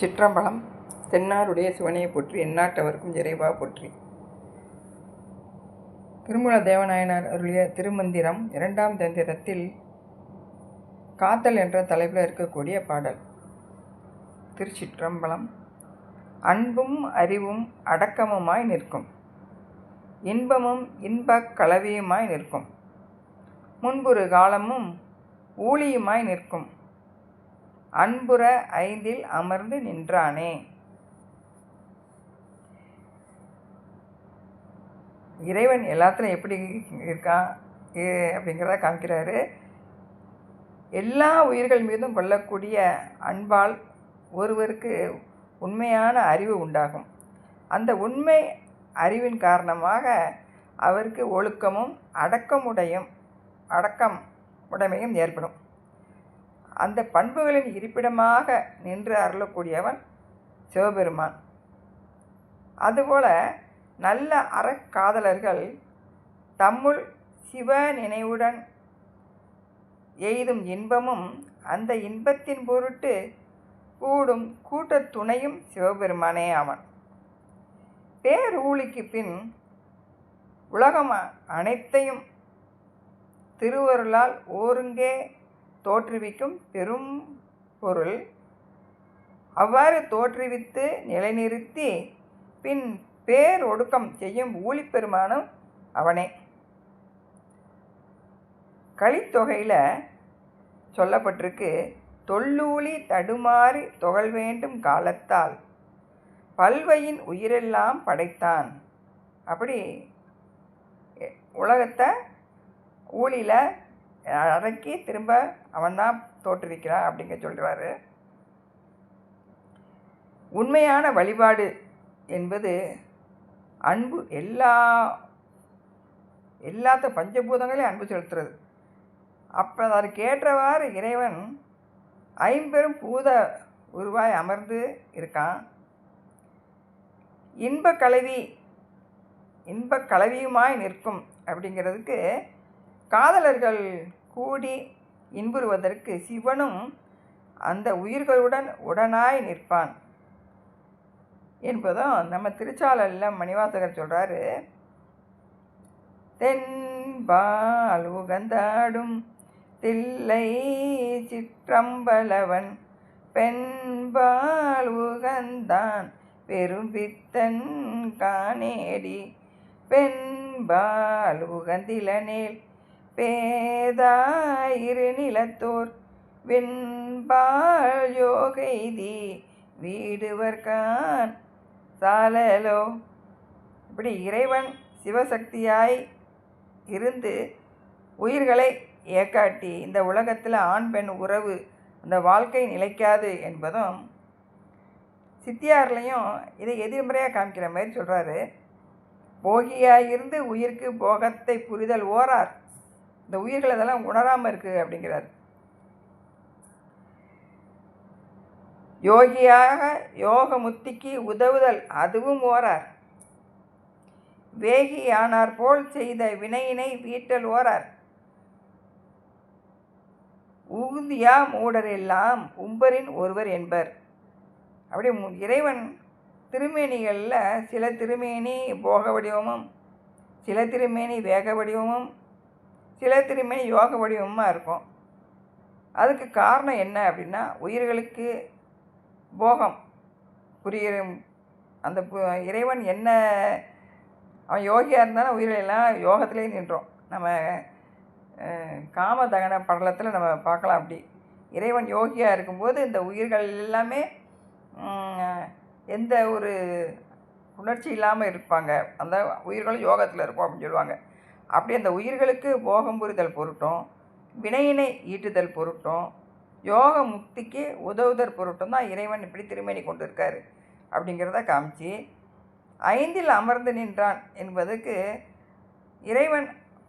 சிற்றம்பலம் தென்னாருடைய சிவனையை போற்றி எந்நாட்டவர்க்கும் இறைவா போற்றி. திருமூல தேவநாயனார் அருளிய திருமந்திரம் இரண்டாம் தந்திரத்தில் காத்தல் என்ற தலைப்பில் இருக்கக்கூடிய பாடல். திருச்சிற்றம்பலம். அன்பும் அறிவும் அடக்கமுமாய் நிற்கும். இன்பமும் இன்பக் கலவியுமாய் நிற்கும். முன்பொரு காலமும் ஊழியுமாய் நிற்கும். அன்புற ஐந்தில் அமர்ந்து நின்றானே. இறைவன் எல்லாத்துலையும் எப்படி இருக்கான் ஏ- அப்படிங்கிறத காமிக்கிறாரு. எல்லா உயிர்கள் மீதும் கொள்ளக்கூடிய அன்பால் ஒருவருக்கு உண்மையான அறிவு உண்டாகும். அந்த உண்மை அறிவின் காரணமாக அவருக்கு ஒழுக்கமும் அடக்கமுடையும் அடக்கம் உடைமையும் ஏற்படும். அந்த பண்புகளின் இருப்பிடமாக நின்று அருளக்கூடியவன் சிவபெருமான். அதுபோல நல்ல அறக்காதலர்கள் தம்முள் சிவ நினைவுடன் எய்தும் இன்பமும் அந்த இன்பத்தின் பொருட்டு கூடும் கூட்டத் துணையும் சிவபெருமானே அவன் பேரூழிக்கு பின் உலகம் அனைத்தையும் திருவருளால் ஓருங்கே தோற்றுவிக்கும் பெரும் பொருள். அவ்வாறு தோற்றுவித்து நிலைநிறுத்தி பின் பேரொடுக்கம் செய்யும் ஊழிப்பெருமானும் அவனே. களித்தொகையில் சொல்லப்பட்டிருக்கு தொல்லூழி தடுமாறி தொகழ் வேண்டும் காலத்தால் பல்வையின் உயிரெல்லாம் படைத்தான். அப்படி உலகத்தை ஊழியில் அடக்கி திரும்ப அவன்தான் தோற்றுவிக்கிறான் அப்படிங்க சொல்கிறாரு உண்மையான வழிபாடு என்பது அன்பு எல்லா எல்லாத்த பஞ்சபூதங்களையும் அன்பு செலுத்துறது. அப்போ அதற்கேற்றவாறு இறைவன் ஐம்பெரும் பூத உருவாய் அமர்ந்து இருக்கான். இன்பக் கலவி இன்பக் கலவியுமாய் நிற்கும் அப்படிங்கிறதுக்கு காதலர்கள் கூடி இன்புறுவதற்கு சிவனும் அந்த உயிர்களுடன் உடனாய் நிற்பான். என்பதும் நம்ம திருச்சாளரில் மணிவாசகர் சொல்கிறாரு தென்பால் உகந்தாடும் தில்லை சிற்றம்பலவன் பெண்பால் உகந்தான் பெரும்பித்தன் காணேடி. பெண்பால் உகந்திலனேல் பேதாயிரு நிலத்தோர் வெண்பால் யோகைதி வீடுவர்கான் சாலலோ. இப்படி இறைவன் சிவசக்தியாய் இருந்து உயிர்களை ஏக்காட்டி இந்த உலகத்தில் ஆண் பெண் உறவு அந்த வாழ்க்கை நிலைக்காது என்பதும் சித்தியார்லையும் இதை எதிர்மறையாக காமிக்கிற மாதிரி சொல்கிறாரு போகியாயிருந்து உயிருக்கு போகத்தை புரிதல் ஓரார். இந்த உயிர்கள் அதெல்லாம் உணராமல் இருக்குது அப்படிங்கிறார். யோகியாக யோக முத்திக்கு உதவுதல் அதுவும் ஓரார். வேகியானார் போல் செய்த வினையினை வீட்டல் ஓரார். ஊந்தியா மூடரெல்லாம் உம்பரின் ஒருவர் என்பர். அப்படி இறைவன் திருமேனிகளில் சில திருமேனி போக வடிவமும் சில திருமேனி வேக வடிவமும் சில திருமேனி யோக வடிவமாக இருக்கும். அதுக்கு காரணம் என்ன அப்படின்னா உயிர்களுக்கு போகம் புரிகிற அந்த பு- இறைவன் என்ன அவன் யோகியாக இருந்தாலும் உயிரெல்லாம் யோகத்திலே நின்றோம். நம்ம காம தகன படலத்தில் நம்ம பார்க்கலாம் அப்படி. இறைவன் யோகியாக இருக்கும்போது இந்த உயிர்கள் எல்லாமே எந்த ஒரு உணர்ச்சி இல்லாமல் இருப்பாங்க. அந்த உயிர்களும் யோகத்தில் இருக்கும் அப்படின்னு சொல்லுவாங்க. அப்படி அந்த உயிர்களுக்கு போகம் புரிதல் பொருட்டும் வினையினை ஈட்டுதல் பொருட்டும் யோக முக்திக்கு உதவுதல் பொருட்டும் தான் இறைவன் இப்படி திருமணி கொண்டு இருக்காரு அப்படிங்கிறத காமிச்சு ஐந்தில் அமர்ந்து நின்றான் என்பதுக்கு இறைவன்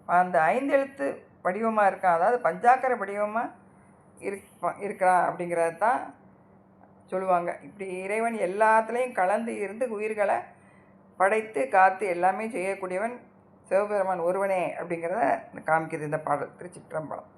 அந்த ஐந்தெழுத்து வடிவமாக இருக்கான் அதாவது பஞ்சாக்கர வடிவமாக இருப்பான் இருக்கிறான் அப்படிங்கிறது தான் சொல்லுவாங்க. இப்படி இறைவன் எல்லாத்துலேயும் கலந்து இருந்து உயிர்களை படைத்து காத்து எல்லாமே செய்யக்கூடியவன் சிவபெருமான் ஒருவனே அப்படிங்கிறத காமிக்குது இந்த பாடல் திருச்சிற்றம்பலம்.